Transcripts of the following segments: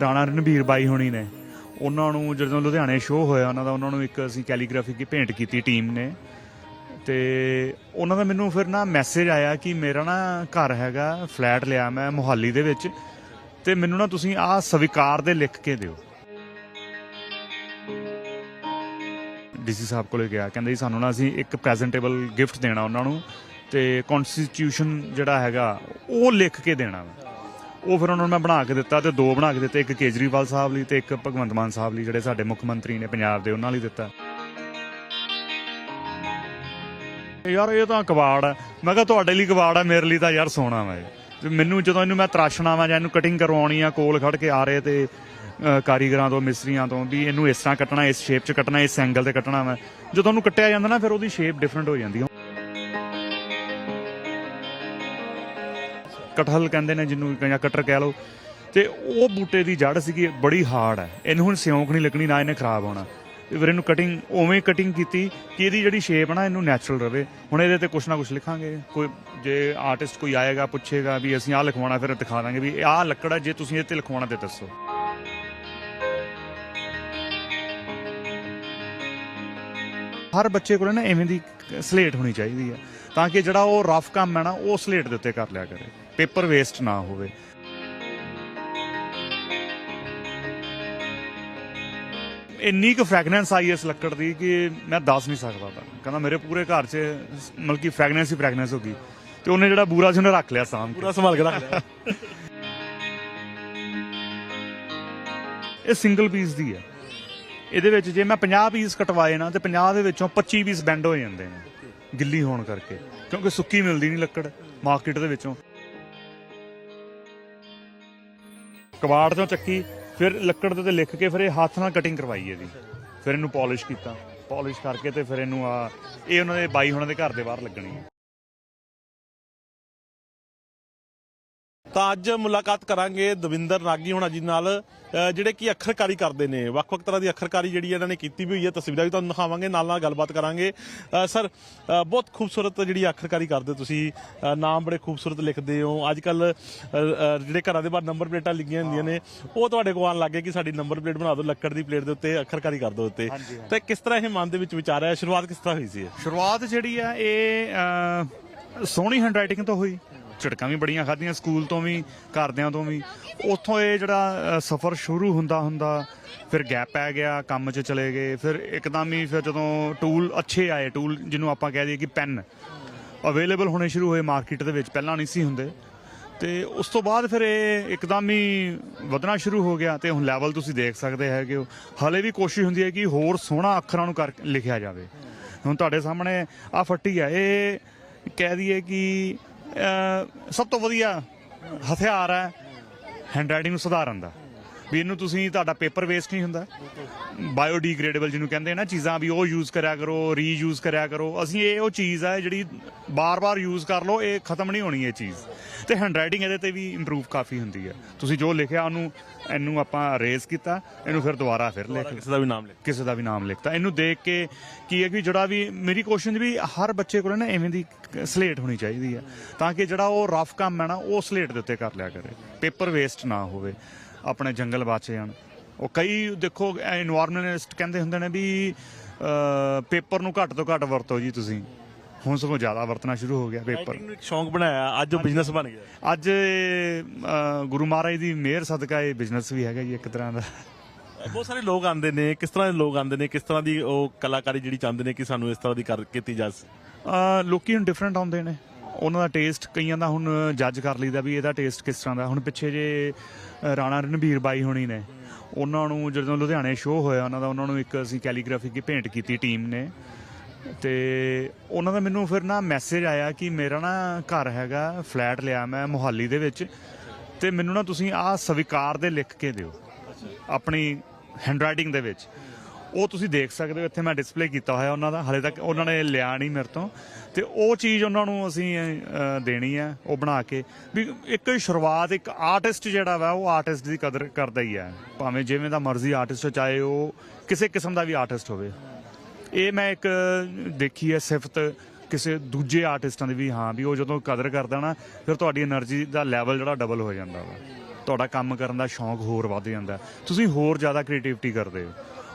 ਰਾਣਾ ਰਣਬੀਰ ਬਾਈ ਹੋਣੀ ਨੇ। ਉਹਨਾਂ ਨੂੰ ਜਦੋਂ ਲੁਧਿਆਣੇ ਸ਼ੋਅ ਹੋਇਆ, ਉਹਨਾਂ ਦਾ ਉਹਨਾਂ ਨੂੰ ਇੱਕ ਅਸੀਂ ਕੈਲੀਗ੍ਰਾਫੀ ਦੀ ਭੇਂਟ ਕੀਤੀ ਟੀਮ ਨੇ। ਤੇ ਉਹਨਾਂ ਦਾ ਮੈਨੂੰ ਫਿਰ ਨਾ ਮੈਸੇਜ ਆਇਆ ਕਿ ਮੇਰਾ ਨਾ ਘਰ ਹੈਗਾ ਫਲੈਟ ਲਿਆ ਮੈਂ ਮੁਹਾਲੀ ਦੇ ਵਿੱਚ। ਤੇ ਮੈਨੂੰ ਨਾ ਤੁਸੀਂ ਆਹ ਸਵੀਕਾਰ ਦੇ ਲਿਖ ਕੇ ਦਿਓ। ਡੀਸੀ ਸਾਹਿਬ ਕੋਲੇ ਗਿਆ, ਕਹਿੰਦੇ ਜੀ ਸਾਨੂੰ ਨਾ ਅਸੀਂ ਇੱਕ ਪ੍ਰੈਜ਼ੈਂਟੇਬਲ ਗਿਫਟ ਦੇਣਾ ਉਹਨਾਂ ਨੂੰ। ਤੇ ਕਨਸਟੀਟਿਊਸ਼ਨ ਜਿਹੜਾ ਹੈਗਾ, ਉਹ ਲਿਖ ਕੇ ਦੇਣਾ ਵਾ। ਉਹ ਫਿਰ ਉਹਨਾਂ ਨੂੰ ਮੈਂ ਬਣਾ ਕੇ ਦਿੱਤਾ ਤੇ ਦੋ ਬਣਾ ਕੇ ਦਿੱਤੇ, ਇੱਕ ਕੇਜਰੀਵਾਲ ਸਾਹਿਬ ਲਈ ਤੇ ਇੱਕ ਭਗਵੰਤ ਮਾਨ ਸਾਹਿਬ ਲਈ, ਜਿਹੜੇ ਸਾਡੇ ਮੁੱਖ ਮੰਤਰੀ ਨੇ ਪੰਜਾਬ ਦੇ, ਉਹਨਾਂ ਲਈ ਦਿੱਤਾ। ਯਾਰ ਇਹ ਤਾਂ ਕਬਾੜ ਹੈ ਮੈਂ ਕਿਹਾ ਤੁਹਾਡੇ ਲਈ ਕਬਾੜ ਹੈ ਮੇਰੇ ਲਈ ਤਾਂ ਯਾਰ ਸੋਨਾ ਵਾ ਤੇ ਮੈਨੂੰ ਜਦੋਂ ਇਹਨੂੰ ਮੈਂ ਤਰਾਸ਼ਣਾ ਵਾ ਜਾਂ ਇਹਨੂੰ ਕਟਿੰਗ ਕਰਵਾਉਣੀ ਆ, ਕੋਲ ਖੜ ਕੇ ਆ ਰਹੇ ਤੇ ਕਾਰੀਗਰਾਂ ਤੋਂ, ਮਿਸਤਰੀਆਂ ਤੋਂ ਵੀ ਇਹਨੂੰ ਇਸ ਤਰ੍ਹਾਂ ਕੱਟਣਾ, ਇਸ ਸ਼ੇਪ 'ਚ ਕੱਟਣਾ, ਇਸ ਐਂਗਲ ਤੇ ਕੱਟਣਾ ਵਾ। ਜਦੋਂ ਉਹਨੂੰ ਕੱਟਿਆ ਜਾਂਦਾ ਨਾ, ਫਿਰ ਉਹਦੀ ਸ਼ੇਪ ਡਿਫਰੈਂਟ ਹੋ ਜਾਂਦੀ ਹੈ ਕਟਹਲ ਕਹਿੰਦੇ ਨੇ ਜਿਹਨੂੰ ਜਾਂ ਕਟਰ ਕਹਿ ਲਓ। ਤੇ ਉਹ ਬੂਟੇ ਦੀ ਜੜ ਸੀਗੀ, ਬੜੀ ਹਾਰਡ ਹੈ। ਇਹਨੂੰ ਹੁਣ ਸਿਉਂਕ ਨਹੀਂ ਲੱਗਣੀ, ਨਾ ਇਹਨੇ ਖਰਾਬ ਹੋਣਾ। ਫਿਰ ਇਹਨੂੰ ਕਟਿੰਗ ਉਵੇਂ ਕਟਿੰਗ ਕੀਤੀ ਕਿ ਇਹਦੀ ਜਿਹੜੀ ਸ਼ੇਪ ਨਾ, ਇਹਨੂੰ ਨੈਚੁਰਲ ਰਵੇ। ਹੁਣ ਇਹਦੇ ਤੇ ਕੁਛ ਨਾ ਕੁਛ ਲਿਖਾਂਗੇ। ਕੋਈ ਜੇ ਆਰਟਿਸਟ ਕੋਈ ਆਏਗਾ, ਪੁੱਛੇਗਾ ਵੀ ਅਸੀਂ ਆਹ ਲਿਖਵਾਉਣਾ, ਫਿਰ ਦਿਖਾ ਦਾਂਗੇ ਵੀ ਆਹ ਲੱਕੜ ਹੈ, ਜੇ ਤੁਸੀਂ ਇਹ ਤੇ ਲਿਖਵਾਉਣਾ ਤੇ ਦੱਸੋ। ਹਰ ਬੱਚੇ ਕੋਲ ਨਾ ਐਵੇਂ ਦੀ ਸਲੇਟ ਹੋਣੀ ਚਾਹੀਦੀ ਹੈ। ਤਾਂ ਕਿ ਜਿਹੜਾ ਉਹ ਰਫ ਕੰਮ ਹੈ ਨਾ, ਉਹ ਸਲੇਟ ਦੇ ਉੱਤੇ ਕਰ ਲਿਆ ਕਰੇ। ਪੇਪਰ ਵੇਸਟ ਨਾ ਹੋਵੇ। ਇੰਨੀ ਕੁ ਫ੍ਰੈਗਨੈਂਸ ਆਈ ਇਸ ਲੱਕੜ ਦੀ ਕਿ ਮੈਂ ਦੱਸ ਨਹੀਂ ਸਕਦਾ ਤਾਂ। ਕਹਿੰਦਾ ਮੇਰੇ ਪੂਰੇ ਘਰ 'ਚ ਮਤਲਬ ਕਿ ਫ੍ਰੈਗਨੈਂਸ ਹੀ ਫ੍ਰੈਗਨੈਂਸ ਹੋ ਗਈ। ਤੇ ਉਹਨੇ ਜਿਹੜਾ ਬੂਰਾ ਸੀ ਉਹਨੇ ਰੱਖ ਲਿਆ ਸਾਂਭ ਪੂਰਾ ਸੰਭਾਲ ਕੇ ਰੱਖ ਲਿਆ। ਇਹ ਸਿੰਗਲ ਪੀਸ ਦੀ ਹੈ। ਇਹਦੇ ਵਿੱਚ ਜੇ ਮੈਂ 50 ਪੀਸ ਕਟਵਾਏ ਨਾ ਤੇ 50 ਦੇ ਵਿੱਚੋਂ 25 ਪੀਸ ਬੈਂਡ ਹੋ ਜਾਂਦੇ ਨੇ। ਗਿੱਲੀ ਹੋਣ ਕਰਕੇ। ਕਿਉਂਕਿ ਸੁੱਕੀ ਮਿਲਦੀ ਨਹੀਂ ਲੱਕੜ ਮਾਰਕੀਟ ਦੇ ਵਿੱਚੋਂ। ਕਬਾੜ ਤੋਂ ਚੱਕੀ, ਫਿਰ ਲੱਕੜ ਦੇ ਤੇ ਲਿਖ ਕੇ ਫਿਰ ਇਹ ਹੱਥ ਨਾਲ ਕਟਿੰਗ ਕਰਵਾਈ ਇਹਦੀ। ਫਿਰ ਇਹਨੂੰ ਪਾਲਿਸ਼ ਕੀਤਾ। ਪਾਲਿਸ਼ ਕਰਕੇ ਤੇ ਫਿਰ ਇਹਨੂੰ ਆ, ਇਹ ਉਹਨਾਂ ਦੇ ਬਾਈ ਉਹਨਾਂ ਦੇ ਘਰ ਦੇ ਬਾਹਰ ਲੱਗਣੀ ਹੈ। ਤਾਂ ਅੱਜ ਮੁਲਾਕਾਤ ਕਰਾਂਗੇ ਦਵਿੰਦਰ ਨਾਗੀ ਹੋਣਾ ਜੀ ਨਾਲ ਜਿਹੜੇ ਕਿ ਅੱਖਰਕਾਰੀ ਕਰਦੇ ਨੇ। ਵੱਖ-ਵੱਖ ਤਰ੍ਹਾਂ ਦੀ ਅੱਖਰਕਾਰੀ ਜਿਹੜੀ ਇਹਨਾਂ ਨੇ ਕੀਤੀ ਵੀ ਹੋਈ ਹੈ ਤਸਵੀਰਾਂ ਵੀ ਤੁਹਾਨੂੰ ਦਿਖਾਵਾਂਗੇ ਨਾਲ ਨਾਲ ਗੱਲਬਾਤ ਕਰਾਂਗੇ। ਸਰ ਬਹੁਤ ਖੂਬਸੂਰਤ ਜਿਹੜੀ ਅੱਖਰਕਾਰੀ ਕਰਦੇ ਹੋ ਤੁਸੀਂ ਨਾਮ ਬੜੇ ਖੂਬਸੂਰਤ ਲਿਖਦੇ ਹੋ। ਅੱਜ ਕੱਲ ਜਿਹੜੇ ਘਰਾਂ ਦੇ ਬਾਹਰ ਨੰਬਰ ਪਲੇਟਾਂ ਲਿਖੀਆਂ ਹੁੰਦੀਆਂ ਨੇ ਉਹ ਤੁਹਾਡੇ ਕੋਲ ਆਉਣ ਲੱਗੇ ਕਿ ਸਾਡੀ ਨੰਬਰ ਪਲੇਟ ਬਣਾ ਦਿਓ ਲੱਕੜ ਦੀ ਪਲੇਟ ਦੇ ਉੱਤੇ ਅੱਖਰਕਾਰੀ ਕਰ ਦਿਓ ਉੱਤੇ। ਤੇ ਕਿਸ ਤਰ੍ਹਾਂ ਇਹ ਮਨ ਦੇ ਵਿੱਚ ਵਿਚਾਰ ਆਇਆ? ਸ਼ੁਰੂਆਤ ਕਿਸ ਤਰ੍ਹਾਂ ਹੋਈ ਸੀ? ਸ਼ੁਰੂਆਤ ਜਿਹੜੀ ਆ ਇਹ ਸੋਹਣੀ ਹੈਂਡਰਾਈਟਿੰਗ ਤੋਂ ਹੋਈ। ਝਟਕਾਂ ਵੀ ਬੜੀਆਂ ਖਾਧੀਆਂ, ਸਕੂਲ ਤੋਂ ਵੀ, ਘਰਦਿਆਂ ਤੋਂ ਵੀ। ਉੱਥੋਂ ਇਹ ਜਿਹੜਾ ਸਫ਼ਰ ਸ਼ੁਰੂ ਹੁੰਦਾ ਹੁੰਦਾ, ਫਿਰ ਗੈਪ ਪੈ ਗਿਆ, ਕੰਮ 'ਚ ਚਲੇ ਗਏ, ਫਿਰ ਇੱਕਦਮ ਹੀ ਫਿਰ ਜਦੋਂ ਟੂਲ ਅੱਛੇ ਆਏ ਟੂਲ ਜਿਹਨੂੰ ਆਪਾਂ ਕਹਿ ਦਈਏ ਕਿ ਪੈਨ ਅਵੇਲੇਬਲ ਹੋਣੇ ਸ਼ੁਰੂ ਹੋਏ ਮਾਰਕੀਟ ਦੇ ਵਿੱਚ, ਪਹਿਲਾਂ ਨਹੀਂ ਸੀ ਹੁੰਦੇ। ਤੇ ਉਸ ਤੋਂ ਬਾਅਦ ਫਿਰ ਇਹ ਇੱਕਦਮ ਹੀ ਵਧਣਾ ਸ਼ੁਰੂ ਹੋ ਗਿਆ ਤੇ ਹੁਣ ਲੈਵਲ ਤੁਸੀਂ ਦੇਖ ਸਕਦੇ ਹੈਗੇ ਹੋ। ਹਲੇ ਵੀ ਕੋਸ਼ਿਸ਼ ਹੁੰਦੀ ਹੈ ਕਿ ਹੋਰ ਸੋਹਣਾ ਅੱਖਰਾਂ ਨੂੰ ਕਰ, ਲਿਖਿਆ ਜਾਵੇ। ਹੁਣ ਤੁਹਾਡੇ ਸਾਹਮਣੇ ਆ ਫੱਟੀ ਹੈ ਇਹ ਕਹਿ ਦਈਏ ਕਿ ਸਭ ਤੋਂ ਵਧੀਆ ਹਥਿਆਰ ਹੈ ਹੈਂਡਰਾਈਟਿੰਗ ਨੂੰ ਸੁਧਾਰਨ ਦਾ। ਵੀ ਇਹਨੂੰ ਤੁਸੀਂ ਤੁਹਾਡਾ ਪੇਪਰ ਵੇਸਟ ਨਹੀਂ ਹੁੰਦਾ। ਬਾਇਓਡੀਗ੍ਰੇਡੇਬਲ ਜਿਹਨੂੰ ਕਹਿੰਦੇ ਆ ਨਾ ਚੀਜ਼ਾਂ ਵੀ ਉਹ ਯੂਜ਼ ਕਰਿਆ ਕਰੋ ਰੀਯੂਜ਼ ਕਰਿਆ ਕਰੋ। ਅਸੀਂ ਇਹ ਉਹ ਚੀਜ਼ ਹੈ ਜਿਹੜੀ ਬਾਰ-ਬਾਰ ਯੂਜ਼ ਕਰ ਲਓ ਇਹ ਖਤਮ ਨਹੀਂ ਹੋਣੀ ਇਹ ਚੀਜ਼। ਤੇ ਹੈਂਡਰਾਈਟਿੰਗ ਇਹਦੇ ਤੇ ਵੀ ਇੰਪਰੂਵ ਕਾਫੀ ਹੁੰਦੀ ਹੈ ਤੁਸੀਂ ਜੋ ਲਿਖਿਆ ਉਹਨੂੰ ਇਹਨੂੰ ਆਪਾਂ ਰੇਜ਼ ਕੀਤਾ ਇਹਨੂੰ ਫਿਰ ਦੁਬਾਰਾ ਫਿਰ ਲਿਖ ਕਿਸੇ ਦਾ ਵੀ ਨਾਮ ਲਿਖ। ਕਿਸੇ ਦਾ ਵੀ ਨਾਮ ਲਿਖਤਾ ਇਹਨੂੰ ਦੇਖ ਕੇ ਕੀ ਹੈ ਕਿ ਜਿਹੜਾ ਵੀ ਮੇਰੀ ਕੋਸ਼ਿਸ਼ ਵੀ ਹਰ ਬੱਚੇ ਕੋਲ ਨਾ ਐਵੇਂ ਦੀ ਸਲੇਟ ਹੋਣੀ ਚਾਹੀਦੀ ਹੈ ਤਾਂ ਕਿ ਜਿਹੜਾ ਉਹ ਰਫ ਕੰਮ ਹੈ ਨਾ ਉਹ ਸਲੇਟ ਦੇ ਉੱਤੇ ਕਰ ਲਿਆ ਕਰੇ। ਪੇਪਰ ਵੇਸਟ ਨਾ ਹੋਵੇ। ਆਪਣੇ ਜੰਗਲ ਬਾਚੇ ਹਨ। ਉਹ ਕਈ ਦੇਖੋ এনवायरमेंटਲਿਸਟ ਕਹਿੰਦੇ ਹੁੰਦੇ ਨੇ ਵੀ ਪੇਪਰ ਨੂੰ ਘੱਟ ਤੋਂ ਘੱਟ ਵਰਤੋ ਜੀ ਤੁਸੀਂ। ਹੁਣ ਸਗੋਂ ਜ਼ਿਆਦਾ ਵਰਤਣਾ ਸ਼ੁਰੂ ਹੋ ਗਿਆ ਪੇਪਰ। ਇੱਕ ਸ਼ੌਂਕ ਬਣਾਇਆ ਅੱਜ ਉਹ ਬਿਜ਼ਨਸ ਬਣ ਗਿਆ। ਅੱਜ ਗੁਰੂ ਮਹਾਰਾਜ ਦੀ ਮਿਹਰ ਸਦਕਾ ਇਹ ਬਿਜ਼ਨਸ ਵੀ ਹੈਗਾ ਜੀ ਇੱਕ ਤਰ੍ਹਾਂ ਦਾ। ਬਹੁਤ ਸਾਰੇ ਲੋਕ ਆਉਂਦੇ ਨੇ ਕਿਸ ਤਰ੍ਹਾਂ ਦੇ ਲੋਕ ਆਉਂਦੇ ਨੇ ਕਿਸ ਤਰ੍ਹਾਂ ਦੀ ਉਹ ਕਲਾਕਾਰੀ ਜਿਹੜੀ ਚਾਹੁੰਦੇ ਨੇ ਕਿ ਸਾਨੂੰ ਇਸ ਤਰ੍ਹਾਂ ਦੀ ਕਰ ਕੀਤੀ ਜਾ ਲੋਕੀ ਹੁਣ ਡਿਫਰੈਂਟ ਆਉਂਦੇ ਨੇ। ਉਹਨਾਂ ਦਾ ਟੇਸਟ ਕਈਆਂ ਦਾ ਹੁਣ ਜੱਜ ਕਰ ਲਈਦਾ ਵੀ ਇਹਦਾ ਟੇਸਟ ਕਿਸ ਤਰ੍ਹਾਂ ਦਾ। ਹੁਣ ਪਿੱਛੇ ਜੇ ਰਾਣਾ ਰਣਬੀਰ ਬਾਈ ਹੋਣੀ ਨੇ, ਉਹਨਾਂ ਨੂੰ ਜਦੋਂ ਲੁਧਿਆਣੇ ਸ਼ੋਅ ਹੋਇਆ, ਉਹਨਾਂ ਦਾ ਉਹਨਾਂ ਨੂੰ ਇੱਕ ਅਸੀਂ ਕੈਲੀਗ੍ਰਾਫੀ ਦੀ ਭੇਂਟ ਕੀਤੀ ਟੀਮ ਨੇ। ਤੇ ਉਹਨਾਂ ਦਾ ਮੈਨੂੰ ਫਿਰ ਨਾ ਮੈਸੇਜ ਆਇਆ ਕਿ ਮੇਰਾ ਨਾ ਘਰ ਹੈਗਾ ਫਲੈਟ ਲਿਆ ਮੈਂ ਮੁਹਾਲੀ ਦੇ ਵਿੱਚ। ਤੇ ਮੈਨੂੰ ਨਾ ਤੁਸੀਂ ਆਹ ਸਵੀਕਾਰ ਦੇ ਲਿਖ ਕੇ ਦਿਓ, ਆਪਣੀ ਹੈਂਡਰਾਈਟਿੰਗ ਦੇ ਵਿੱਚ। ਉਹ ਤੁਸੀਂ ਦੇਖ ਸਕਦੇ ਹੋ, ਇੱਥੇ ਮੈਂ ਡਿਸਪਲੇ ਕੀਤਾ ਹੋਇਆ ਉਹਨਾਂ ਦਾ, ਹਲੇ ਤੱਕ ਉਹਨਾਂ ਨੇ ਲਿਆ ਨਹੀਂ ਮੇਰੇ ਤੋਂ। ਤੇ ਉਹ ਚੀਜ਼ ਉਹਨਾਂ ਨੂੰ ਅਸੀਂ ਦੇਣੀ ਹੈ, ਉਹ ਬਣਾ ਕੇ। ਵੀ ਇੱਕ ਸ਼ੁਰੂਆਤ, ਇੱਕ ਆਰਟਿਸਟ ਜਿਹੜਾ ਵਾ, ਉਹ ਆਰਟਿਸਟ ਦੀ ਕਦਰ ਕਰਦਾ ਹੀ ਹੈ। ਭਾਵੇਂ ਜਿਵੇਂ ਦਾ ਮਰਜ਼ੀ ਆਰਟਿਸਟ ਚਾਹੇ ਉਹ ਕਿਸੇ ਕਿਸਮ ਦਾ ਵੀ ਆਰਟਿਸਟ ਹੋਵੇ। ਇਹ ਮੈਂ ਇੱਕ ਦੇਖੀ ਹੈ ਸਿਫਤ ਕਿਸੇ ਦੂਜੇ ਆਰਟਿਸਟਾਂ ਦੀ ਵੀ, ਹਾਂ, ਵੀ ਉਹ ਜਦੋਂ ਕਦਰ ਕਰਦਾ ਨਾ, ਫਿਰ ਤੁਹਾਡੀ એનર્ਜੀ ਦਾ ਲੈਵਲ ਜਿਹੜਾ ਡਬਲ ਹੋ ਜਾਂਦਾ ਵਾ। ਤੁਹਾਡਾ ਕੰਮ ਕਰਨ ਦਾ ਸ਼ੌਂਕ ਹੋਰ ਵੱਧ ਜਾਂਦਾ। ਤੁਸੀਂ ਹੋਰ ਜ਼ਿਆਦਾ ਕ੍ਰੀਏਟੀਵਿਟੀ ਕਰਦੇ ਹੋ।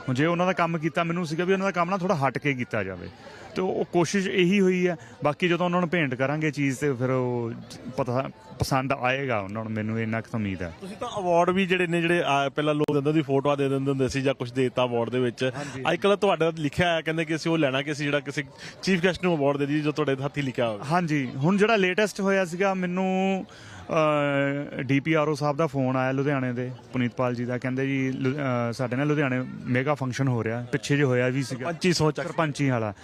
ਹੁਣ ਜੇ ਉਹਨਾਂ ਦਾ ਕੰਮ ਕੀਤਾ, ਮੈਨੂੰ ਸੀਗਾ ਵੀ ਉਹਨਾਂ ਦਾ ਕੰਮ ਨਾ ਥੋੜਾ ਹਟ ਕੇ ਕੀਤਾ ਜਾਵੇ। ਤੇ ਉਹ ਕੋਸ਼ਿਸ਼ ਇਹੀ ਹੋਈ ਹੈ। ਬਾਕੀ ਜਦੋਂ ਉਹਨਾਂ ਨੂੰ ਭੇਂਟ ਕਰਾਂਗੇ ਚੀਜ਼ ਤੇ ਫਿਰ ਉਹ ਪਤਾ ਪਸੰਦ ਆਏਗਾ ਉਹਨਾਂ ਨੂੰ ਮੈਨੂੰ ਇੰਨਾ ਕੁ ਉਮੀਦ ਹੈ। ਤੁਸੀਂ ਤਾਂ ਅਵਾਰਡ ਵੀ ਜਿਹੜੇ ਨੇ ਜਿਹੜੇ ਆ, ਪਹਿਲਾਂ ਲੋਕ ਦਿੰਦੇ ਦੀ ਫੋਟੋਆਂ ਦੇ ਦਿੰਦੇ ਹੁੰਦੇ ਸੀ ਜਾਂ ਕੁਝ ਦੇਤਾ ਅਵਾਰਡ ਦੇ ਵਿੱਚ। ਅੱਜ ਕੱਲ੍ਹ ਤੁਹਾਡਾ ਲਿਖਿਆ ਆਇਆ ਕਹਿੰਦੇ ਕਿ ਅਸੀਂ ਉਹ ਲੈਣਾ ਕਿ ਅਸੀਂ ਜਿਹੜਾ ਕਿਸੇ ਚੀਫ ਗੈਸਟ ਨੂੰ ਅਵਾਰਡ ਦੇ ਦੀ ਜੋ ਤੁਹਾਡੇ ਹੱਥੀ ਲਿਖਿਆ ਹੋਵੇ। ਹਾਂਜੀ ਹੁਣ ਜਿਹੜਾ ਲੇਟੈਸਟ ਹੋਇਆ ਸੀਗਾ ਮੈਨੂੰ ਡੀਪੀਆਰਓ ਸਾਹਿਬ ਦਾ ਫੋਨ ਆਇਆ ਲੁਧਿਆਣੇ ਦੇ ਪੁਨੀਤਪਾਲ ਜੀ ਦਾ। ਕਹਿੰਦੇ ਜੀ ਲੁ- ਅਹ, ਸਾਡੇ ਨਾਲ ਲੁਧਿਆਣੇ ਮੇਗਾ ਫੰਕਸ਼ਨ ਹੋ ਰਿਹਾ ਪਿੱਛੇ ਜੇ ਹੋਇਆ ਵੀ ਸੀਗਾ। ਪੰਚੀ ਸੋਚ ਸਰਪੰਚੀ ਵਾਲਾ।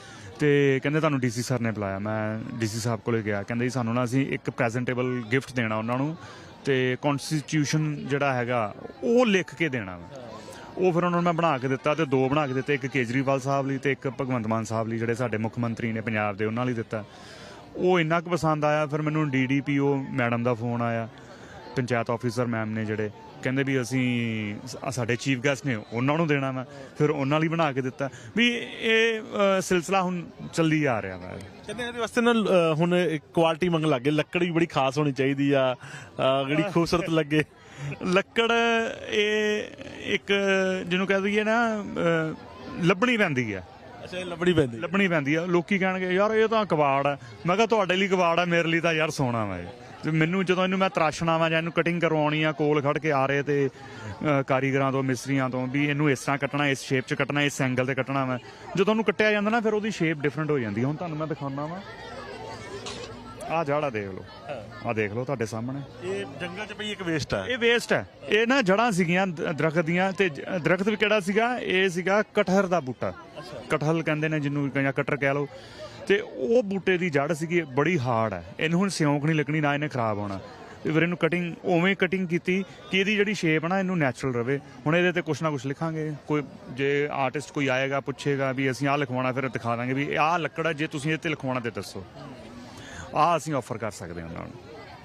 ਤੇ ਕਹਿੰਦੇ ਤੁਹਾਨੂੰ ਡੀਸੀ ਸਰ ਨੇ ਬੁਲਾਇਆ ਮੈਂ ਡੀਸੀ ਸਾਹਿਬ ਕੋਲੇ ਗਿਆ। ਕਹਿੰਦੇ ਜੀ ਸਾਨੂੰ ਨਾ ਅਸੀਂ ਇੱਕ ਪ੍ਰੈਜ਼ੈਂਟੇਬਲ ਗਿਫਟ ਦੇਣਾ ਉਹਨਾਂ ਨੂੰ ਤੇ ਕਨਸਟੀਟਿਊਸ਼ਨ ਜਿਹੜਾ ਹੈਗਾ ਉਹ ਲਿਖ ਕੇ ਦੇਣਾ ਵਾ। ਉਹ ਫਿਰ ਉਹਨਾਂ ਨੂੰ ਮੈਂ ਬਣਾ ਕੇ ਦਿੱਤਾ ਤੇ ਦੋ ਬਣਾ ਕੇ ਦਿੱਤੇ ਇੱਕ ਕੇਜਰੀਵਾਲ ਸਾਹਿਬ ਲਈ ਤੇ ਇੱਕ ਭਗਵੰਤ ਮਾਨ ਸਾਹਿਬ ਲਈ ਜਿਹੜੇ ਸਾਡੇ ਮੁੱਖ ਮੰਤਰੀ ਨੇ ਪੰਜਾਬ ਦੇ ਉਹਨਾਂ ਲਈ ਦਿੱਤਾ। ਉਹ ਇੰਨਾ ਕੁ ਪਸੰਦ ਆਇਆ ਫਿਰ ਮੈਨੂੰ ਡੀਡੀਪੀਓ ਮੈਡਮ ਦਾ ਫੋਨ ਆਇਆ ਪੰਚਾਇਤ ਆਫੀਸਰ ਮੈਮ ਨੇ ਜਿਹੜੇ ਕਹਿੰਦੇ ਵੀ ਅਸੀਂ ਸ- ਸਾਡੇ ਚੀਫ ਗੈਸਟ ਨੇ ਉਹਨਾਂ ਨੂੰ ਦੇਣਾ ਵਾ ਫਿਰ ਉਹਨਾਂ ਲਈ ਬਣਾ ਕੇ ਦਿੱਤਾ। ਵੀ ਇਹ ਅ, ਸਿਲਸਿਲਾ ਹੁਣ ਚੱਲੀ ਆ ਰਿਹਾ ਵਾ। ਕਹਿੰਦੇ ਇਹਦੇ ਵਾਸਤੇ ਨਾ ਅ, ਹੁਣ ਕੁਆਲਿਟੀ ਮੰਗਣ ਲੱਗੇ ਲੱਕੜ ਵੀ ਬੜੀ ਖਾਸ ਹੋਣੀ ਚਾਹੀਦੀ ਆ ਅ, ਜਿਹੜੀ ਖੂਬਸੂਰਤ ਲੱਗੇ। ਲੱਕੜ ਇਹ ਇੱਕ ਜਿਹਨੂੰ ਕਹਿ ਦਈਏ ਨਾ ਅ, ਲੱਭਣੀ ਪੈਂਦੀ ਆ। ਅੱਛਾ ਇਹ ਲੱਭੜੀ ਪੈਂਦੀ ਲੱਭਣੀ ਪੈਂਦੀ ਆ ਲੋਕੀ ਕਹਿਣਗੇ ਯਾਰ ਇਹ ਤਾਂ ਕਬਾੜ ਆ ਮੈਂ ਕਿਹਾ ਤੁਹਾਡੇ ਲਈ ਕਬਾੜ ਆ ਮੇਰੇ ਲਈ ਤਾਂ ਯਾਰ ਸੋਨਾ ਵਾ ਇਹ। ਤੇ ਮੈਨੂੰ ਜਦੋਂ ਇਹਨੂੰ ਮੈਂ ਤਰਾਸ਼ਣਾ ਵਾ ਜਾਂ ਇਹਨੂੰ ਕਟਿੰਗ ਕਰਵਾਉਣੀ ਆ ਕੋਲ ਖੜ ਕੇ ਆ ਰਹੇ ਤੇ ਅ, ਕਾਰੀਗਰਾਂ ਤੋਂ ਮਿਸਤਰੀਆਂ ਤੋਂ ਵੀ ਇਹਨੂੰ ਇਸ ਤਰ੍ਹਾਂ ਕੱਟਣਾ ਇਸ ਸ਼ੇਪ 'ਚ ਕੱਟਣਾ ਇਸ ਐਂਗਲ ਤੇ ਕੱਟਣਾ ਵਾ। ਜਦੋਂ ਉਹਨੂੰ ਕੱਟਿਆ ਜਾਂਦਾ ਨਾ ਫਿਰ ਉਹਦੀ ਸ਼ੇਪ ਡਿਫਰੈਂਟ ਹੋ ਜਾਂਦੀ ਆ ਹੁਣ ਤੁਹਾਨੂੰ ਮੈਂ ਦਿਖਾਉਣਾ ਵਾ। ਆਹ ਜਾੜਾ ਦੇਖ ਲਓ। ਆਹ ਦੇਖ ਲਓ ਤੁਹਾਡੇ ਸਾਹਮਣੇ। ਇਹ ਜੰਗਲ 'ਚ ਪਈ ਇੱਕ ਵੇਸਟ ਆ। ਇਹ ਵੇਸਟ ਹੈ ਇਹ ਨਾ ਜੜਾਂ ਸੀਗੀਆਂ ਦਰਖਤ ਦੀਆਂ ਤੇ ਦਰਖਤ ਵੀ ਕਿਹੜਾ ਸੀਗਾ? ਇਹ ਸੀਗਾ ਕਟਹਰ ਦਾ ਬੂਟਾ। ਕਟਹਲ ਕਹਿੰਦੇ ਨੇ ਜਿਹਨੂੰ ਜਾਂ ਕਟਰ ਕਹਿ ਲਓ। ਤੇ ਉਹ ਬੂਟੇ ਦੀ ਜੜ ਸੀਗੀ ਬੜੀ ਹਾਰਡ ਹੈ ਇਹਨੂੰ ਹੁਣ ਸਿਉਂਕ ਨਹੀਂ ਲੱਗਣੀ ਨਾ ਇਹਨੇ ਖਰਾਬ ਹੋਣਾ। ਤੇ ਫਿਰ ਇਹਨੂੰ ਕਟਿੰਗ ਉਵੇਂ ਕਟਿੰਗ ਕੀਤੀ ਕਿ ਇਹਦੀ ਜਿਹੜੀ ਸ਼ੇਪ ਨਾ ਇਹਨੂੰ ਨੈਚੁਰਲ ਰਵੇ। ਹੁਣ ਇਹਦੇ ਤੇ ਕੁਛ ਨਾ ਕੁਛ ਲਿਖਾਂਗੇ। ਕੋਈ ਜੇ ਆਰਟਿਸਟ ਕੋਈ ਆਏਗਾ ਪੁੱਛੇਗਾ ਵੀ ਅਸੀਂ ਆਹ ਲਿਖਵਾਉਣਾ ਫਿਰ ਦਿਖਾ ਦਾਂਗੇ ਵੀ ਆਹ ਲੱਕੜ ਹੈ ਜੇ ਤੁਸੀਂ ਇਹ ਤੇ ਲਿਖਵਾਉਣਾ ਤੇ ਦੱਸੋ। ਆਹ ਅਸੀਂ ਆਫਰ ਕਰ ਸਕਦੇ ਹਾਂ ਉਹਨਾਂ ਨੂੰ।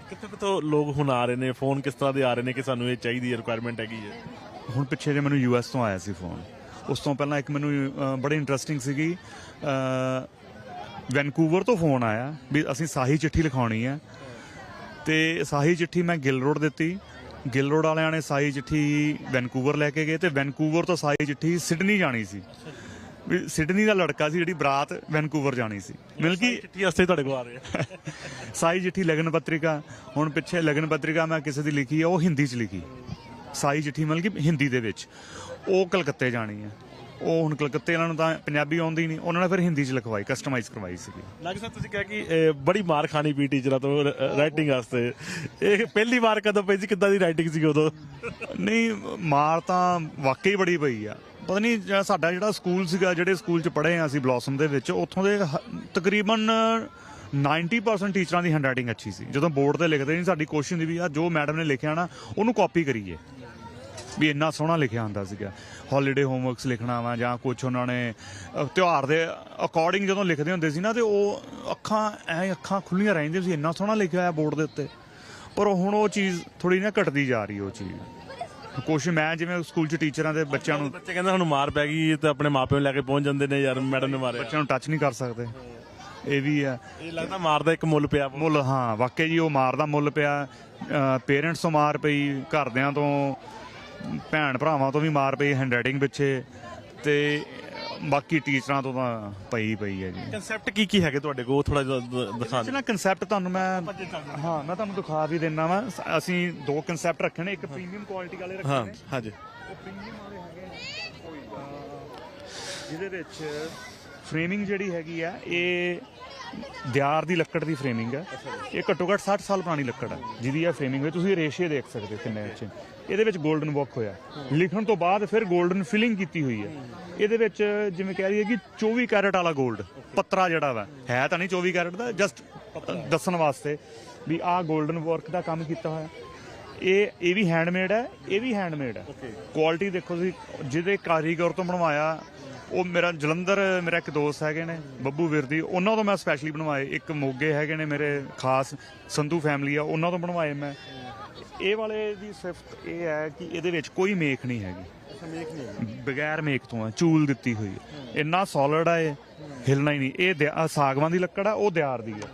ਕਿੱਥੋਂ ਕਿੱਥੋਂ ਲੋਕ ਹੁਣ ਆ ਰਹੇ ਨੇ? ਫੋਨ ਕਿਸ ਤਰ੍ਹਾਂ ਦੇ ਆ ਰਹੇ ਨੇ ਕਿ ਸਾਨੂੰ ਇਹ ਚਾਹੀਦੀ ਹੈ ਰਿਕੁਆਇਰਮੈਂਟ ਹੈਗੀ ਹੈ? ਹੁਣ ਪਿੱਛੇ ਜੇ ਮੈਨੂੰ ਯੂਐਸ ਤੋਂ ਆਇਆ ਸੀ ਫੋਨ ਉਸ ਤੋਂ ਪਹਿਲਾਂ ਇੱਕ ਮੈਨੂੰ ਬੜੀ ਇੰਟਰਸਟਿੰਗ ਸੀਗੀ। ਵੈਨਕੂਵਰ ਤੋਂ ਫੋਨ ਆਇਆ ਵੀ ਅਸੀਂ ਸਾਹੀ ਚਿੱਠੀ ਲਿਖਾਉਣੀ ਹੈ। ਤੇ ਸਾਹੀ ਚਿੱਠੀ ਮੈਂ ਗਿਲ ਰੋਡ ਦਿੱਤੀ। ਗਿਲ ਰੋਡ ਵਾਲਿਆਂ ਨੇ ਸਾਹੀ ਚਿੱਠੀ ਵੈਨਕੂਵਰ ਲੈ ਕੇ ਗਏ ਤੇ ਵੈਨਕੂਵਰ ਤੋਂ ਸਾਹੀ ਚਿੱਠੀ ਸਿਡਨੀ ਜਾਣੀ ਸੀ। ਵੀ ਸਿਡਨੀ ਦਾ ਲੜਕਾ ਸੀ ਜਿਹੜੀ ਬਰਾਤ ਵੈਨਕੂਵਰ ਜਾਣੀ ਸੀ। ਮਿਲ ਗਈ ਚਿੱਠੀ ਵਾਸਤੇ ਤੁਹਾਡੇ ਕੋਲ ਆ ਰਹੇ ਆ। ਸਾਈ ਚਿੱਠੀ ਲਗਨ ਪੱਤਰਿਕਾ। ਹੁਣ ਪਿੱਛੇ ਲਗਨ ਪੱਤਰਿਕਾ ਮੈਂ ਕਿਸੇ ਦੀ ਲਿਖੀ ਹੈ ਉਹ ਹਿੰਦੀ ਚ ਲਿਖੀ। ਸਾਈ ਚਿੱਠੀ ਮਤਲਬ ਕਿ ਹਿੰਦੀ ਦੇ ਵਿੱਚ। ਉਹ ਕਲਕੱਤੇ ਜਾਣੀ ਹੈ ਉਹ ਹੁਣ ਕਲਕੱਤੇ ਵਾਲਿਆਂ ਨੂੰ ਤਾਂ ਪੰਜਾਬੀ ਆਉਂਦੀ ਨਹੀਂ। ਉਹਨਾਂ ਨੇ ਫਿਰ ਹਿੰਦੀ ਚ ਲਿਖਵਾਈ ਕਸਟਮਾਈਜ਼ ਕਰਵਾਈ ਸੀਗੀ। ਲੱਗ ਸਰ ਤੁਸੀਂ ਕਿਹਾ ਕਿ ਇਹ ਬੜੀ ਮਾਰ ਖਾਣੀ ਪਈ ਟੀਚਰਾਂ ਤੋਂ ਰਾਈਟਿੰਗ ਵਾਸਤੇ। ਇਹ ਪਹਿਲੀ ਵਾਰ ਕਦੋਂ ਪਈ ਸੀ? ਕਿੱਦਾਂ ਦੀ ਰਾਈਟਿੰਗ ਸੀ ਉਦੋਂ? ਨਹੀਂ ਮਾਰ ਤਾਂ ਵਾਕਈ ਬੜੀ ਪਈ ਆ। ਪਤਾ ਨਹੀਂ ਜਿਹੜਾ ਸਾਡਾ ਜਿਹੜਾ ਸਕੂਲ ਸੀਗਾ ਜਿਹੜੇ ਸਕੂਲ ਚ ਪੜ੍ਹੇ ਆ ਅਸੀਂ ਬਲੌਸਮ ਦੇ ਵਿੱਚ ਉੱਥੋਂ ਦੇ ਹ- ਤਕਰੀਬਨ 90% ਟੀਚਰਾਂ ਦੀ ਹੈਂਡਰਾਈਟਿੰਗ ਅੱਛੀ ਸੀ। ਜਦੋਂ ਬੋਰਡ ਤੇ ਲਿਖਦੇ ਨਹੀਂ ਸਾਡੀ ਕੋਸ਼ਿਸ਼ ਹੁੰਦੀ ਵੀ ਆ ਜੋ ਮੈਡਮ ਨੇ ਲਿਖਿਆ ਨਾ ਉਹਨੂੰ ਕਾਪੀ ਕਰੀਏ। ਵੀ ਇੰਨਾ ਸੋਹਣਾ ਲਿਖਿਆ ਹੁੰਦਾ ਸੀਗਾ। ਹੌਲੀਡੇ ਹੋਮਵਰਕਸ ਲਿਖਣਾ ਵਾ ਜਾਂ ਕੁਝ ਉਹਨਾਂ ਨੇ ਅਹ, ਤਿਉਹਾਰ ਦੇ ਅਕੋਰਡਿੰਗ ਜਦੋਂ ਲਿਖਦੇ ਹੁੰਦੇ ਸੀ ਨਾ ਤੇ ਉਹ ਅੱਖਾਂ ਐ ਅੱਖਾਂ ਖੁੱਲੀਆਂ ਰਹਿੰਦੀਆਂ ਸੀ ਇੰਨਾ ਸੋਹਣਾ ਲਿਖਿਆ ਹੋਇਆ ਬੋਰਡ ਦੇ ਉੱਤੇ। ਪਰ ਹੁਣ ਉਹ ਚੀਜ਼ ਥੋੜੀ ਨਾ ਘਟਦੀ ਜਾ ਰਹੀ ਉਹ ਚੀਜ਼। ਕੋਸ਼ਿਸ਼ ਮੈਂ ਜਿਵੇਂ ਸਕੂਲ 'ਚ ਟੀਚਰਾਂ ਦੇ ਬੱਚਿਆਂ ਨੂੰ ਬੱਚੇ ਕਹਿੰਦੇ ਸਾਨੂੰ ਮਾਰ ਪੈ ਗਈ ਤੇ ਆਪਣੇ ਮਾਪਿਆਂ ਨੂੰ ਲੈ ਕੇ ਪਹੁੰਚ ਜਾਂਦੇ ਨੇ ਯਾਰ ਮੈਡਮ ਨੇ ਮਾਰਿਆ। ਬੱਚਿਆਂ ਨੂੰ ਟੱਚ ਨਹੀਂ ਕਰ ਸਕਦੇ। ਇਹ ਵੀ ਆ ਇਹ ਲੱਗਦਾ ਮਾਰ ਦਾ ਇੱਕ ਮੁੱਲ ਪਿਆ ਮੁੱਲ ਹਾਂ ਵਾਕਈ ਜੀ ਉਹ ਮਾਰ ਦਾ ਮੁੱਲ ਪਿਆ। ਪੇਰੈਂਟਸ ਤੋਂ ਮਾਰ ਪਈ ਘਰਦਿਆਂ ਤੋਂ ਭੈਣ ਭਰਾਵਾਂ ਤੋਂ ਵੀ ਮਾਰ ਪਈ ਹੈਂਡਰਾਈਟਿੰਗ ਪਿੱਛੇ। ਤੇ ਬਾਕੀ ਟੀਚਰਾਂ ਤੋਂ ਤਾਂ ਪਈ ਪਈ ਹੈ ਜੀ। ਕਨਸੈਪਟ ਕੀ ਕੀ ਹੈਗੇ ਤੁਹਾਡੇ ਕੋਲ? ਥੋੜਾ ਦਿਖਾ ਇਸ ਨਾ ਕਨਸੈਪਟ ਤੁਹਾਨੂੰ ਮੈਂ ਹਾਂ। ਮੈਂ ਤੁਹਾਨੂੰ ਦਿਖਾ ਵੀ ਦਿੰਨਾ ਵਾ। ਅਸੀਂ ਦੋ ਕਨਸੈਪਟ ਰੱਖੇ ਨੇ ਇੱਕ ਪ੍ਰੀਮੀਅਮ ਕੁਆਲਿਟੀ ਵਾਲੇ ਰੱਖੇ ਹਾਂ ਨੇ। ਹਾਂਜੀ। ਉਹ ਪ੍ਰੀਮੀਅਮ ਵਾਲੇ ਹੈਗੇ ਜਿਹਦੇ ਵਿੱਚ ਫਰੇਮਿੰਗ ਜਿਹੜੀ ਹੈਗੀ ਆ ਇਹ ਦਿਆਰ ਦੀ ਲੱਕੜ ਦੀ ਫਰੇਮਿੰਗ ਹੈ। ਇਹ ਘੱਟੋ ਘੱਟ 60 ਸਾਲ ਪੁਰਾਣੀ ਲੱਕੜ ਹੈ ਜਿਹਦੀ ਇਹ ਫਰੇਮਿੰਗ ਹੋਈ ਤੁਸੀਂ ਰੇਸ਼ੇ ਦੇਖ ਸਕਦੇ ਹੋ ਕਿੰਨੇ ਅੱਛੇ ਇਹਦੇ ਵਿੱਚ ਗੋਲਡਨ ਵਰਕ ਹੋਇਆ ਲਿਖਣ ਤੋਂ ਬਾਅਦ ਫਿਰ ਗੋਲਡਨ ਫਿਲਿੰਗ ਕੀਤੀ ਹੋਈ ਹੈ। ਇਹਦੇ ਵਿੱਚ ਜਿਵੇਂ ਕਹਿ ਰਹੀ ਹੈ ਕਿ 24 ਕੈਰਟ ਵਾਲਾ ਗੋਲਡ ਪੱਤਰਾ ਜਿਹੜਾ ਵਾ ਹੈ ਤਾਂ ਨਹੀਂ 24 ਕੈਰਟ ਦਾ ਜਸਟ ਦੱਸਣ ਵਾਸਤੇ ਵੀ ਆਹ ਗੋਲਡਨ ਵਰਕ ਦਾ ਕੰਮ ਕੀਤਾ ਹੋਇਆ ਇਹ ਇਹ ਵੀ ਹੈਂਡਮੇਡ ਹੈ ਇਹ ਵੀ ਹੈਂਡਮੇਡ ਹੈ। ਕੁਆਲਿਟੀ ਦੇਖੋ ਤੁਸੀਂ ਜਿਹਦੇ ਕਾਰੀਗਰ ਤੋਂ ਬਣਵਾਇਆ ਉਹ ਮੇਰਾ ਜਲੰਧਰ ਮੇਰਾ ਇੱਕ ਦੋਸਤ ਹੈਗੇ ਨੇ ਬੱਬੂ ਵਿਰਦੀ ਉਹਨਾਂ ਤੋਂ ਮੈਂ ਸਪੈਸ਼ਲੀ ਬਣਵਾਏ। ਇੱਕ ਮੋਗੇ ਹੈਗੇ ਨੇ ਮੇਰੇ ਖਾਸ ਸੰਧੂ ਫੈਮਿਲੀ ਆ ਉਹਨਾਂ ਤੋਂ ਬਣਵਾਏ ਮੈਂ। ਇਹ ਵਾਲੇ ਦੀ ਸਿਫਤ ਇਹ ਹੈ ਕਿ ਇਹਦੇ ਵਿੱਚ ਕੋਈ ਮੇਖ ਨਹੀਂ ਹੈਗੀ। ਬਗੈਰ ਮੇਕ ਤੋਂ ਆ ਚੂਲ ਦਿੱਤੀ ਹੋਈ ਹੈ। ਇੰਨਾ ਸੋਲਿਡ ਆ ਇਹ ਹਿਲਣਾ ਹੀ ਨਹੀਂ। ਇਹ ਸਾਗਵਾਨ ਦੀ ਲੱਕੜ ਆ ਉਹ ਦਿਆਰ ਦੀ ਆ।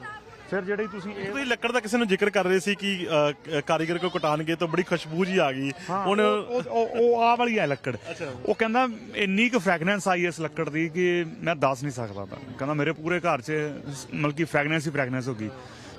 ਫਿਰ ਜਿਹੜੀ ਤੁਸੀਂ ਇਹ ਤੁਸੀਂ ਲੱਕੜ ਦਾ ਕਿਸੇ ਨੂੰ ਜ਼ਿਕਰ ਕਰ ਰਹੇ ਸੀ ਕਿ ਅ, ਕ- ਕਾਰੀਗਰ ਕੋ ਕਟਾਣਗੇ ਤਾਂ ਬੜੀ ਖੁਸ਼ਬੂ ਜੀ ਆ ਗਈ। ਹਾਂ, ਹੁਣ ਉਹ ਉਹ- ਉਹ ਉਹ ਆ ਵਾਲੀ ਹੈ ਲੱਕੜ। ਉਹ ਕਹਿੰਦਾ ਇੰਨੀ ਕੁ ਫ੍ਰੈਗਨੈਂਸ ਆਈ ਇਸ ਲੱਕੜ ਦੀ ਕਿ ਮੈਂ ਦੱਸ ਨਹੀਂ ਸਕਦਾ ਤਾਂ। ਕਹਿੰਦਾ ਮੇਰੇ ਪੂਰੇ ਘਰ 'ਚ ਸ- ਮਤਲਬ ਕਿ ਫ੍ਰੈਗਨੈਂਸ ਹੀ ਫ੍ਰੈਗਨੈਂਸ ਹੋ ਗਈ।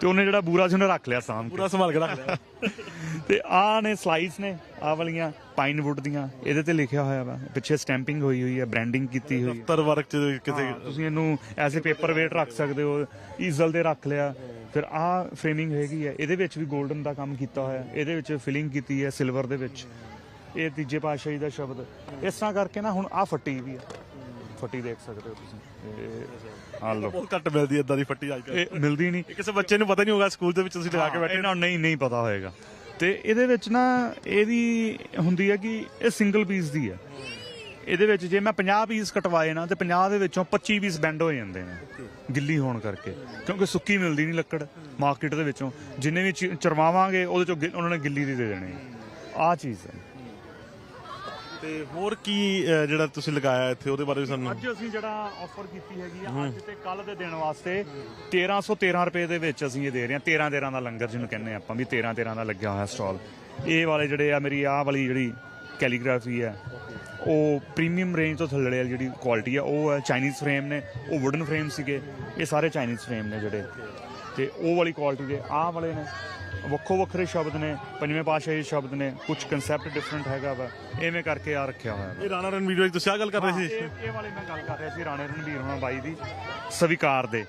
ਤੇ ਉਹਨੇ ਜਿਹੜਾ ਬੂਰਾ ਸੀ ਉਹਨੇ ਰੱਖ ਲਿਆ ਸਾਂਭ ਕੇ। ਪੂਰਾ ਸੰਭਾਲ ਕੇ ਰੱਖ ਲਿਆ। ਤੇ ਆਹ ਨੇ ਸਲਾਈਸ ਨੇ ਆਹ ਵਾਲੀਆਂ। ਪਾਈਨ ਵੁੱਡ ਦੀਆਂ ਇਹਦੇ ਤੇ ਲਿਖਿਆ ਹੋਇਆ ਵਾ। ਪਿੱਛੇ ਸਟੈਂਪਿੰਗ ਹੋਈ ਹੋਈ ਹੈ ਬ੍ਰਾਂਡਿੰਗ ਕੀਤੀ ਹੋਈ। ਹੈ ਤਰ ਵਰਕ ਚ ਹਾਂ, ਤੁਸੀਂ ਇਹਨੂੰ ਐਸੇ ਪੇਪਰ ਵੇਟ ਰੱਖ ਸਕਦੇ ਹੋ ਈਜ਼ਲ ਦੇ ਰੱਖ ਲਿਆ। ਫਿਰ ਆਹ ਫਰੇਮਿੰਗ ਹੈਗੀ ਹੈ ਇਹਦੇ ਵਿੱਚ ਵੀ 골ਡਨ ਦਾ ਕੰਮ ਕੀਤਾ ਹੋਇਆ। ਇਹਦੇ ਵਿੱਚ ਫਿਲਿੰਗ ਕੀਤੀ ਹੈ ਸਿਲਵਰ ਦੇ ਵਿੱਚ। ਇਹ ਤੀਜੇ ਪਾਤਸ਼ਾਹੀ ਦਾ ਸ਼ਬਦ। ਇਸ ਤਰ੍ਹਾਂ ਕਰਕੇ ਨਾ ਹੁਣ ਆਹ ਫੱਟੀ ਵੀ ਹੈ ਫੱਟੀ ਦੇਖ ਸਕਦੇ ਹੋ ਤੁਸੀਂ। ਇਹ ਆਹ ਲਓ। ਬਹੁਤ ਘੱਟ ਮਿਲਦੀ ਇਦਾਂ ਦੀ ਫੱਟੀ ਅੱਜ ਇਹ ਮਿਲਦੀ ਨਹੀਂ। ਕਿਸੇ ਬੱਚੇ ਨੂੰ ਪਤਾ ਨਹੀਂ ਹੋਗਾ ਸਕੂਲ ਦੇ ਵਿੱਚ ਤੁਸੀਂ ਲਗਾ ਕੇ ਬੈਠੇ। ਨੂੰ ਨਹੀਂ ਨਹੀਂ ਪਤਾ ਹੋਏਗਾ। ਤੇ ਇਹਦੇ ਵਿੱਚ ਨਾ ਇਹਦੀ ਹੁੰਦੀ ਹੈ ਕਿ ਇਹ ਸਿੰਗਲ ਪੀਸ ਦੀ ਹੈ ਇਹਦੇ ਵਿੱਚ ਜੇ ਮੈਂ 50 ਪੀਸ ਕਟਵਾਏ ਨਾ, ਤੇ 50 ਦੇ ਵਿੱਚੋਂ 25 ਪੀਸ ਬੈਂਡ ਹੋ ਜਾਂਦੇ ਨੇ, ਗਿੱਲੀ ਹੋਣ ਕਰਕੇ। ਕਿਉਂਕਿ ਸੁੱਕੀ ਮਿਲਦੀ ਨਹੀਂ ਲੱਕੜ ਮਾਰਕੀਟ ਦੇ ਵਿੱਚੋਂ। ਜਿੰਨੇ ਵੀ ਚਰਵਾਵਾਂਗੇ, ਉਹਦੇ ਚੋਂ ਗਿ- ਉਹਨਾਂ ਨੇ ਗਿੱਲੀ ਦੀ ਦੇ ਦੇਣੀ। ਆਹ ਚੀਜ਼ ਹੈ ਤੇ ਹੋਰ ਕੀ ਜਿਹੜਾ ਤੁਸੀਂ ਲਗਾਇਆ ਇੱਥੇ ਉਹਦੇ ਬਾਰੇ ਵੀ ਸਾਨੂੰ ਅੱਜ ਅਸੀਂ ਜਿਹੜਾ ਆਫਰ ਕੀਤੀ ਹੈਗੀ ਆ ਅੱਜ ਤੇ ਕੱਲ ਦੇ ਦਿਨ ਵਾਸਤੇ 1313 ਰੁਪਏ ਦੇ ਵਿੱਚ ਅਸੀਂ ਇਹ ਦੇ ਰਹੇ ਹਾਂ। 13 13 ਦਾ ਲੰਗਰ ਜਿਹਨੂੰ ਕਹਿੰਦੇ ਆਪਾਂ ਵੀ 13 13 ਦਾ ਲੱਗਿਆ ਹੋਇਆ ਸਟਾਲ। ਇਹ ਵਾਲੇ ਜਿਹੜੇ ਆ ਮੇਰੀ ਆਹ ਵਾਲੀ ਜਿਹੜੀ ਕੈਲੀਗ੍ਰਾਫੀ ਹੈ ਉਹ ਪ੍ਰੀਮੀਅਮ ਰੇਂਜ ਤੋਂ ਥੱਲੇ ਵਾਲੀ ਜਿਹੜੀ ਕੁਆਲਿਟੀ ਆ ਉਹ ਹੈ ਚਾਈਨੀਜ਼ ਫਰੇਮ ਨੇ ਉਹ ਵੁਡਨ ਫਰੇਮ ਸੀਗੇ। ਇਹ ਸਾਰੇ ਚਾਈਨੀਜ਼ ਫਰੇਮ ਨੇ ਜਿਹੜੇ। ਤੇ ਉਹ ਵਾਲੀ ਕੁਆਲਿਟੀ ਦੇ ਆਹ ਵਾਲੇ ਨੇ। ਵੱਖੋ ਵੱਖਰੇ ਸ਼ਬਦ ਨੇ ਪੰਜਵੇਂ ਪਾਤਸ਼ਾਹੀ ਸ਼ਬਦ ਨੇ ਕੁਝ ਕਨਸੈਪਟ ਡਿਫਰੈਂਟ ਹੈਗਾ ਵਾ ਐਵੇਂ ਕਰਕੇ ਆ ਰੱਖਿਆ ਹੋਇਆ ਵਾ। ਇਹ ਰਾਣਾ ਰਣ ਵੀਡੀਓ ਤੁਸੀਂ ਆ ਗੱਲ ਕਰ ਰਹੇ ਸੀ? ਇਹ ਇਹ ਵਾਲੇ ਮੈਂ ਗੱਲ ਕਰ ਰਿਹਾ ਸੀ ਰਾਣੇ ਰਣਵੀਰ ਹੋਣਾ ਬਾਈ ਦੀ ਸਵੀਕਾਰ ਦੇ।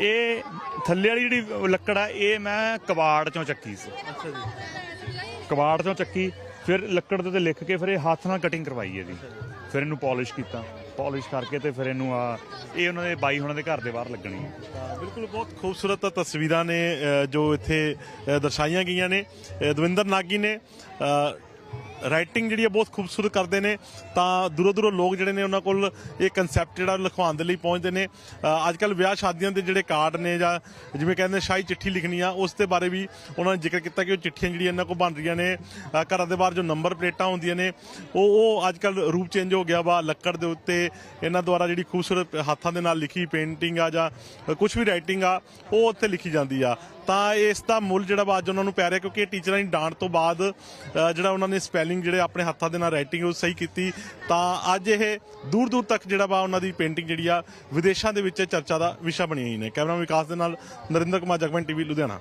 ਇਹ ਥੱਲੇ ਵਾਲੀ ਜਿਹੜੀ ਲੱਕੜ ਆ ਇਹ ਮੈਂ ਕਬਾੜ ਚੋਂ ਚੱਕੀ ਸੀ। ਅੱਛਾ ਜੀ। ਕਬਾੜ ਚੋਂ ਚੱਕੀ ਫਿਰ ਲੱਕੜ ਦੇ ਤੇ ਲਿਖ ਕੇ ਫਿਰ ਇਹ ਹੱਥ ਨਾਲ ਕਟਿੰਗ ਕਰਵਾਈ ਇਹਦੀ। ਫਿਰ ਇਹਨੂੰ ਪਾਲਿਸ਼ ਕੀਤਾ। ਪਾਲਿਸ਼ ਕਰਕੇ ਤੇ ਫਿਰ ਇਹਨੂੰ ਆ ਇਹ ਉਹਨਾਂ ਦੇ ਬਾਈ ਹੁਣਾਂ ਦੇ ਘਰ ਦੇ ਬਾਹਰ ਲੱਗਣੀ ਹੈ। ਬਿਲਕੁਲ ਬਹੁਤ ਖੂਬਸੂਰਤ ਤਸਵੀਰਾਂ ਨੇ ਅ, ਜੋ ਇੱਥੇ ਅ, ਦਰਸਾਈਆਂ ਗਈਆਂ ਨੇ। ਅ, ਦਵਿੰਦਰ ਨਾਗੀ ਨੇ ਰਾਈਟਿੰਗ ਜਿਹੜੀ ਹੈ ਬਹੁਤ ਖੂਬਸੂਰਤ ਕਰਦੇ ਨੇ। ਤਾਂ ਦੂਰੋਂ ਦੂਰੋਂ ਲੋਕ ਜਿਹੜੇ ਨੇ ਉਹਨਾਂ ਕੋਲ ਇਹ ਕਨਸੈਪਟ ਜਿਹੜਾ ਲਿਖਵਾਉਣ ਦੇ ਲਈ ਪਹੁੰਚਦੇ ਨੇ। ਅੱਜ ਕੱਲ ਵਿਆਹ ਸ਼ਾਦੀਆਂ ਦੇ ਜਿਹੜੇ ਕਾਰਡ ਨੇ ਜਾਂ ਜਿਵੇਂ ਕਹਿੰਦੇ ਸ਼ਾਹੀ ਚਿੱਠੀ ਲਿਖਣੀ ਆ ਉਸ ਦੇ ਬਾਰੇ ਵੀ ਉਹਨਾਂ ਨੇ ਜ਼ਿਕਰ ਕੀਤਾ ਕਿ ਉਹ ਚਿੱਠੀਆਂ ਜਿਹੜੀਆਂ ਇਹਨਾਂ ਕੋਲ ਬਣ ਰਹੀਆਂ ਨੇ। ਘਰਾਂ ਦੇ ਬਾਹਰ ਜੋ ਨੰਬਰ ਪਲੇਟਾਂ ਹੁੰਦੀਆਂ ਨੇ, ਉਹ ਉਹ ਅੱਜ ਕੱਲ ਰੂਪ ਚੇਂਜ ਹੋ ਗਿਆ ਵਾ, ਲੱਕੜ ਦੇ ਉੱਤੇ ਇਹਨਾਂ ਦੁਆਰਾ ਜਿਹੜੀ ਖੂਬਸੂਰਤ ਹੱਥਾਂ ਦੇ ਨਾਲ ਲਿਖੀ ਪੇਂਟਿੰਗ ਆ ਜਾਂ ਕੁਝ ਵੀ ਰਾਈਟਿੰਗ ਆ, ਉਹ ਉੱਥੇ ਲਿਖੀ ਜਾਂਦੀ ਆ। ਤਾਂ ਇਸ ਦਾ ਮੁੱਲ ਜਿਹੜਾ ਵਾ ਅੱਜ ਉਹਨਾਂ ਨੂੰ ਪੈ ਰਿਹਾ ਕਿਉਂਕਿ ਇਹ ਟੀਚਰਾਂ ਦੀ ਡਾਂਟ ਤੋਂ ਬਾਅਦ ਜਿਹੜਾ ਉਹਨਾਂ ਨੇ ਸਪੈਲਿੰਗ ਜਿਹੜੇ ਆਪਣੇ ਹੱਥਾਂ ਦੇ ਨਾਲ ਰਾਈਟਿੰਗ ਉਹ ਸਹੀ ਕੀਤੀ, ਤਾਂ ਅੱਜ ਇਹ ਦੂਰ ਦੂਰ ਤੱਕ ਜਿਹੜਾ ਵਾ ਉਹਨਾਂ ਦੀ ਪੇਂਟਿੰਗ ਜਿਹੜੀ ਆ ਵਿਦੇਸ਼ਾਂ ਦੇ ਵਿੱਚ ਚਰਚਾ ਦਾ ਵਿਸ਼ਾ ਬਣੀ ਹੋਈ ਨੇ। ਕੈਮਰਾ ਵਿਕਾਸ ਦੇ ਨਾਲ ਨਰਿੰਦਰ ਕੁਮਾਰ, ਜਗਮਨ ਟੀਵੀ, ਲੁਧਿਆਣਾ।